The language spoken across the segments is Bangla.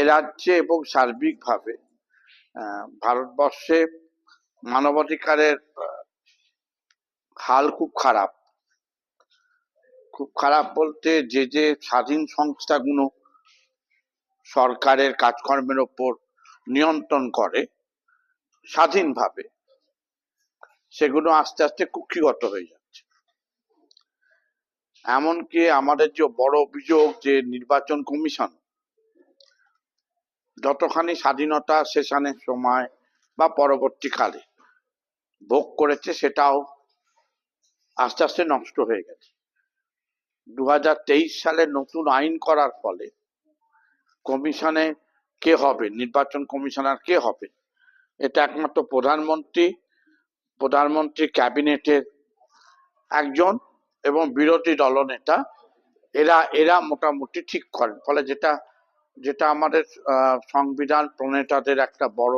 এ রাজ্যে এবং সার্বিকভাবে ভারতবর্ষে মানবাধিকারের হাল খুব খারাপ। খুব খারাপ বলতে যে যে স্বাধীন সংস্থাগুলো সরকারের কাজকর্মের ওপর নিয়ন্ত্রণ করে স্বাধীনভাবে, সেগুলো আস্তে আস্তে কুক্ষিগত হয়ে যাচ্ছে। এমনকি আমাদের যে বড় অভিযোগ যে, নির্বাচন কমিশন যতখানি স্বাধীনতা সেশনের সময় বা পরবর্তীকালে ভোগ করেছে, সেটাও আস্তে আস্তে নষ্ট হয়ে গেছে। দু হাজার তেইশ সালে নতুন আইন করার ফলে কমিশনে কে হবে, নির্বাচন কমিশনার কে হবে? এটা একমাত্র প্রধানমন্ত্রী প্রধানমন্ত্রী ক্যাবিনেটের একজন এবং বিরোধী দলনেতা, এরা এরা মোটামুটি ঠিক করেন। ফলে যেটা যেটা আমাদের সংবিধান প্রণেতাদের একটা বড়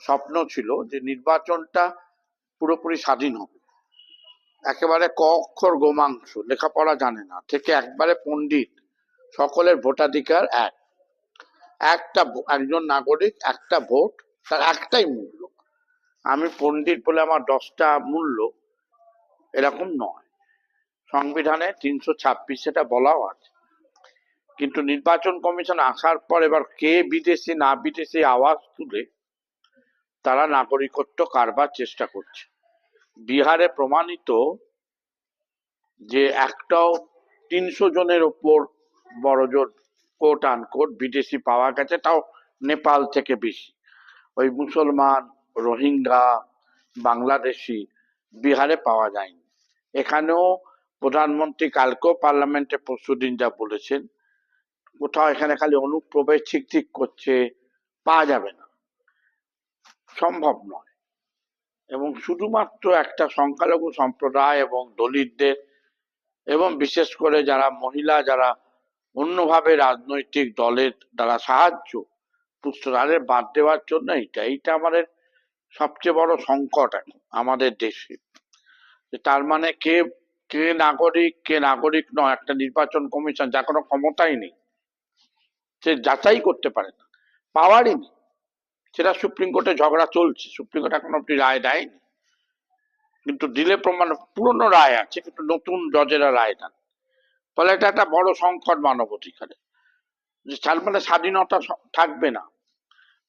স্বপ্ন ছিল যে নির্বাচনটা পুরোপুরি স্বাধীন হবে। একেবারে ক অক্ষর গোমাংস, লেখাপড়া জানে না, থেকে একবারে পণ্ডিত, সকলের ভোটাধিকার এক। একটা একজন নাগরিক, একটা ভোট, তার একটাই মূল্য। আমি পণ্ডিত বলে আমার দশটা মূল্য এরকম নয়। সংবিধানে তিনশো ছাব্বিশ সেটা বলাও আছে। কিন্তু নির্বাচন কমিশন আসার পর এবার কে বিদেশি না বিদেশি আওয়াজ তুলে তারা নাগরিকত্ব কারবার চেষ্টা করছে। বিহারে প্রমাণিত যে একটাও তিনশো জনের ওপর বড় জোর কোট আনকোট বিদেশি পাওয়া গেছে, তাও নেপাল থেকে বেশি। ওই মুসলমান, রোহিঙ্গা, বাংলাদেশি বিহারে পাওয়া যায়নি। এখানেও প্রধানমন্ত্রী কালকেও পার্লামেন্টে পরশুদিন যা বলেছেন কোথাও এখানে খালি অনুপ্রবেশ ঠিক ঠিক করছে, পাওয়া যাবে না। সম্ভব নয়। এবং শুধুমাত্র একটা সংখ্যালঘু সম্প্রদায় এবং দলিতদের এবং বিশেষ করে যারা মহিলা, যারা অন্যভাবে রাজনৈতিক দলের দ্বারা সাহায্য পুষ্ট বাদ দেওয়ার জন্য এইটা এইটা আমাদের সবচেয়ে বড় সংকট এখন আমাদের দেশে। তার মানে কে কে নাগরিক কে নাগরিক নয়, একটা নির্বাচন কমিশন যা কোনো ক্ষমতাই নেই। সে যাচাই করতে পারে না। পাওয়ারই নেই। সেটা সুপ্রিম কোর্টে ঝগড়া চলছে। সুপ্রিম কোর্ট এখন অব্দি রায় দেয়নি। কিন্তু দিলে প্রমাণ, পুরনো রায় আছে, কিন্তু নতুন জজেরা রায় দেন। ফলে এটা একটা বড় সংকট মানব অধিকারে। যে তার মানে স্বাধীনতা থাকবে না।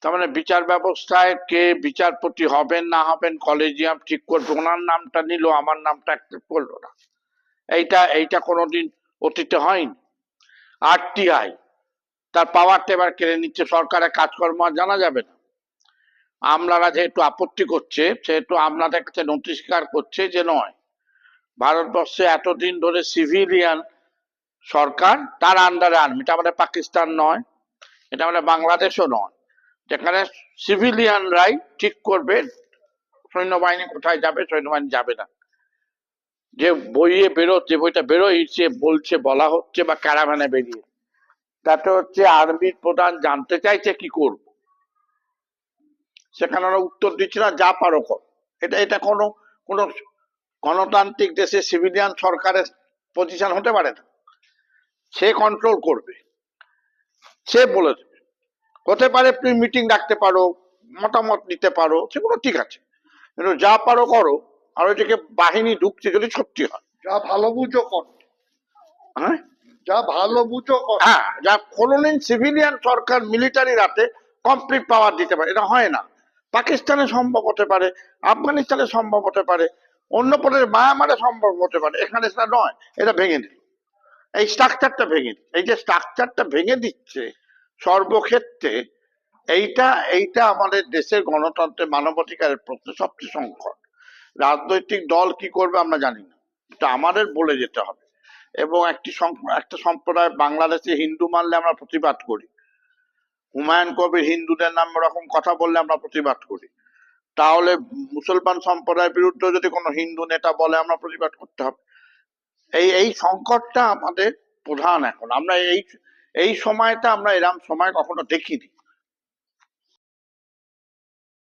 তার মানে বিচার ব্যবস্থায় কে বিচারপতি হবেন, না হবেন, কলেজিয়াম ঠিক করবে, ওনার নামটা নিল, আমার নামটা অ্যাকসেপ্ট করল না। এইটা এইটা কোনোদিন অতীতে হয়নি। আরটিআই তার পাওয়ারটা এবার কেড়ে নিচ্ছে সরকারের কাজকর্ম আর জানা যাবে না। আমলারা যেহেতু আপত্তি করছে, সেহেতু আমলাদের কাছে নথি স্বীকার করছে যে নয়। ভারতবর্ষে এতদিন ধরে সিভিলিয়ান সরকার, তার আন্ডারে আর্মি এটা আমাদের পাকিস্তান নয়, এটা আমাদের বাংলাদেশও নয়। যেখানে সিভিলিয়ানরাই ঠিক করবে, সৈন্যবাহিনী কোথায় যাবে, সৈন্যবাহিনী যাবে না। যে বইয়ে বেরো, যে বইটা বেরোয়, সে বলছে, বলা হচ্ছে বা ক্যারাভ্যানে বেরিয়ে। তাতে হচ্ছে আর্মির প্রধান জানতে চাইছে কি করব। সেখানে ওরা উত্তর দিচ্ছে না যা পারো কর। এটা এটা কোনো কোনো গণতান্ত্রিক দেশে সিভিলিয়ান সরকারের পজিশন হতে পারে না। সে কন্ট্রোল করবে। সে বলে দেবে। হতে পারে তুমি মিটিং ডাকতে পারো মতামত নিতে পারো সেগুলো ঠিক আছে। কিন্তু যা পারো করো আর ওইদিকে বাহিনী ঢুকছে যদি সত্যি হয়। যা ভালো বুঝো কর। হ্যাঁ? যা ভালো বুঝো হ্যাঁ। যা কোনোদিন সিভিলিয়ান সরকার মিলিটারি রাতে কমপ্লিট পাওয়ার দিতে পারে। এটা হয় না। পাকিস্তানে সম্ভব হতে পারে আফগানিস্তানে সম্ভব হতে পারে অন্য প্রদেশ মায়ামারে সম্ভব হতে পারে। এখানে সেটা নয় এটা ভেঙে দিল। এই স্ট্রাকচারটা ভেঙে এই যে স্ট্রাকচারটা ভেঙে দিচ্ছে সর্বক্ষেত্রে এইটা এইটা আমাদের দেশের গণতন্ত্রের মানবাধিকারের প্রশ্ন সবচেয়ে সংকট। রাজনৈতিক দল কি করবে আমরা জানি না। এটা আমাদের বলে যেতে হবে। এবং একটি একটা সম্প্রদায় বাংলাদেশে হিন্দু মানলে আমরা প্রতিবাদ করি। হুমায়ুন কবির হিন্দুদের নামে ওরকম কথা বললে আমরা প্রতিবাদ করি। তাহলে মুসলমান সম্প্রদায়ের বিরুদ্ধে যদি কোনো হিন্দু নেতা বলে, আমরা প্রতিবাদ করতে হবে। এই এই সংকটটা আমাদের প্রধান এখন। আমরা এই এই সময়টা আমরা এরম সময় কখনো দেখিনি।